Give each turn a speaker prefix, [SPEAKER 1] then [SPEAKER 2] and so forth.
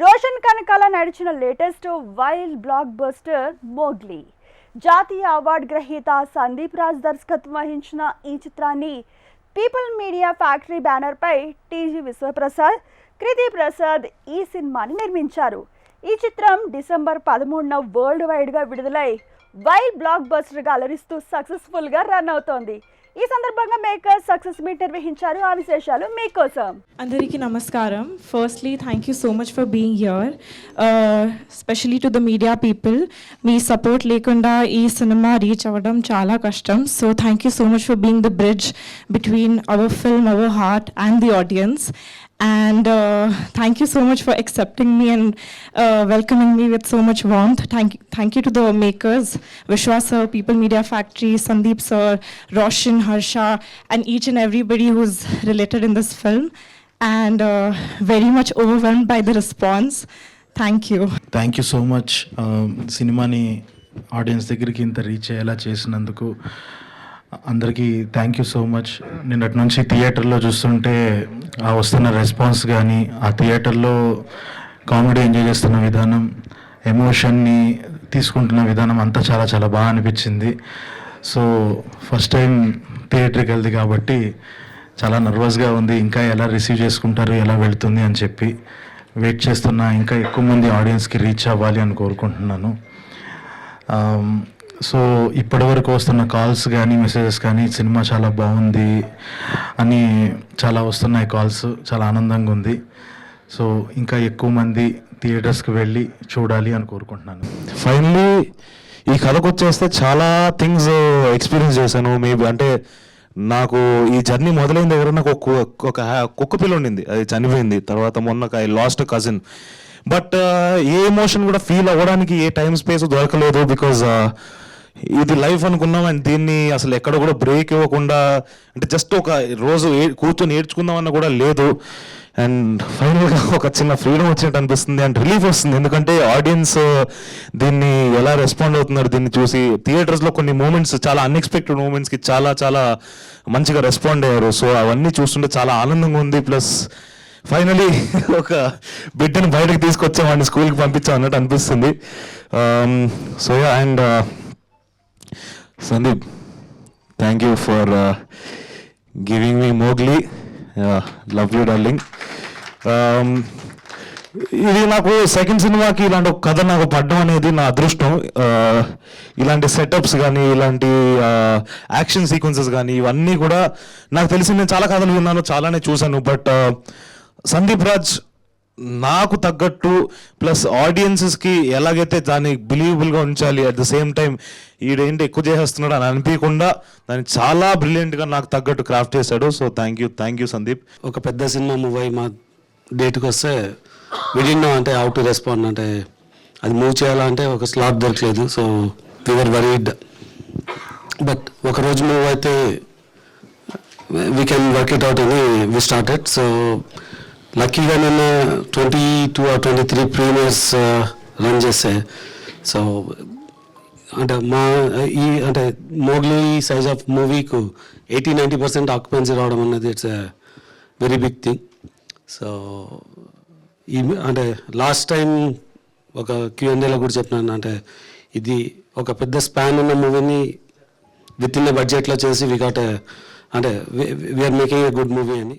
[SPEAKER 1] రోషన్ కనకాల నడిచిన latest wild blockbuster Mowgli. జాతీయ అవార్డు గ్రహీత సందీప్ రాజ్ దర్శకత్వం వహించిన ఈ చిత్రాన్ని పీపుల్ మీడియా ఫ్యాక్టరీ బ్యానర్పై టీజీ విశ్వప్రసాద్ కృతి ప్రసాద్ ఈ సినిమాని నిర్మించారు. ఈ చిత్రం డిసెంబర్ పదమూడున వరల్డ్ వైడ్గా విడుదలై వైల్డ్ బ్లాక్ బస్టర్గా అలరిస్తూ సక్సెస్ఫుల్గా రన్ అవుతోంది. ఈ సందర్భంగా మేకర్స్ సక్సెస్ మీట్ నిర్వహించారు ఆ విశేషాలు మీకోసం
[SPEAKER 2] అందరికీ నమస్కారం. Firstly thank you so much for being here specially to the media people me support లేకుండా ఈ సినిమా రీచ్ అవ్వడం చాలా కష్టం. So thank you so much for being the bridge between our film our heart and the audiences and uh, thank you so much for accepting me and uh, welcoming me with so much warmth. Thank you, thank you to the makers, Vishwas sir, People Media Factory, Sandeep sir, Roshan, Harsha, and each and everybody who's related in this film. And uh, very much overwhelmed by the response. Thank you.
[SPEAKER 3] Thank you so much సినిమాని audience దగ్గరికి ఇంత reach అయ్యేలా చేసినందుకు అందరికీ thank you so much నిన్నటి నుంచి థియేటర్లో చూస్తుంటే ఆ వస్తున్న రెస్పాన్స్ కానీ ఆ థియేటర్లో కామెడీ ఎంజాయ్ చేస్తున్న విధానం ఎమోషన్ని తీసుకుంటున్న విధానం అంతా చాలా చాలా బాగా అనిపించింది. సో ఫస్ట్ టైం థియేటర్కి వెళ్ది కాబట్టి చాలా నర్వస్గా ఉంది. ఇంకా ఎలా రిసీవ్ చేసుకుంటారు ఎలా వెళ్తుంది అని చెప్పి వెయిట్ చేస్తున్నా. ఇంకా ఎక్కువ మంది ఆడియన్స్కి రీచ్ అవ్వాలి అని కోరుకుంటున్నాను. Um, సో సో ఇప్పటివరకు వస్తున్న కాల్స్ కానీ మెసేజెస్ కానీ సినిమా చాలా బాగుంది అని చాలా వస్తున్నాయి కాల్స్ చాలా ఆనందంగా ఉంది. సో ఇంకా ఎక్కువ మంది థియేటర్స్కి వెళ్ళి చూడాలి అని కోరుకుంటున్నాను.
[SPEAKER 4] ఫైనలీ ఈ కథకు వచ్చేస్తే చాలా థింగ్స్ ఎక్స్పీరియన్స్ చేశాను. మేబీ అంటే నాకు ఈ జర్నీ మొదలైన దగ్గర నాకు ఒక ఒక కుక్క పిల్ల ఉండింది. అది చనిపోయింది. తర్వాత మొన్న I lost cousin but uh, ఏ ఎమోషన్ కూడా ఫీల్ అవ్వడానికి ఏ టైం స్పేస్ దొరకలేదు బికాజ్ ఇది లైఫ్ అనుకున్నాం అండ్ దీన్ని అసలు ఎక్కడ కూడా బ్రేక్ ఇవ్వకుండా అంటే జస్ట్ ఒక రోజు ఏ- కూర్చొని ఏడ్చుకుందామన్న కూడా లేదు. అండ్ ఫైనల్గా ఒక చిన్న ఫ్రీడమ్ వచ్చినట్టు అనిపిస్తుంది అండ్ రిలీఫ్ వస్తుంది. ఎందుకంటే ఆడియన్స్ uh, దీన్ని ఎలా రెస్పాండ్ అవుతున్నారు దీన్ని చూసి థియేటర్స్లో కొన్ని మూమెంట్స్ చాలా అన్ఎక్స్పెక్టెడ్ మూమెంట్స్కి చాలా చాలా మంచిగా రెస్పాండ్ అయ్యారు. సో అవన్నీ చూస్తుంటే చాలా ఆనందంగా ఉంది. ప్లస్ ఫైనలీ ఒక బిడ్డని బయటకు తీసుకొచ్చామని స్కూల్కి పంపించాం అన్నట్టు అనిపిస్తుంది. Um, so and Sandeep thank you for giving me Mowgli love you darling ఇది నాకు సెకండ్ సినిమాకి ఇలాంటి ఒక కథ నాకు పడ్డం అనేది నా అదృష్టం. Uh, ఇలాంటి సెటప్స్ కానీ ఇలాంటి యాక్షన్ సీక్వెన్సెస్ కానీ ఇవన్నీ కూడా నాకు తెలిసి నేను చాలా కథలు విన్నాను చాలానే చూశాను. బట్ సందీప్ రాజ్ నాకు తగ్గట్టు ప్లస్ ఆడియన్సెస్కి ఎలాగైతే దాన్ని బిలీవబుల్గా ఉంచాలి అట్ ద సేమ్ టైం ఈడేంటి ఎక్కువ చేసేస్తున్నాడు అని అనిపించకుండా దాన్ని చాలా బ్రిలియంట్గా నాకు తగ్గట్టు క్రాఫ్ట్ చేశాడు. So thank you thank you Sandeep
[SPEAKER 5] ఒక పెద్ద సినిమా మూవ్ అయ్యి మా డేట్కి వస్తే విడిన్నో అంటే హౌ టు రెస్పాండ్ అంటే అది మూవ్ చేయాలంటే ఒక స్లాట్ దొరకలేదు. సో వీఆర్ వరీడ్ బట్ ఒక రోజు మూవ్ అయితే we can work it out అని వి స్టార్టెడ్ సో లక్కీగా నిన్న twenty two or twenty three premieres run చేస్తే. సో అంటే మా ఈ అంటే మోగ్లీ సైజ్ ఆఫ్ మూవీకు ఎయిటీ నైంటీ పర్సెంట్ ఆక్యుపెన్సీ రావడం అనేది it's very big thing so ఈ అంటే లాస్ట్ టైం ఒక క్యూఎన్ఏలో కూడా చెప్పినాను అంటే ఇది ఒక పెద్ద స్పాన్ ఉన్న మూవీని విత్ ఇన్ బడ్జెట్లో చేసి వి గాట్ అంటే we are making a good movie అని.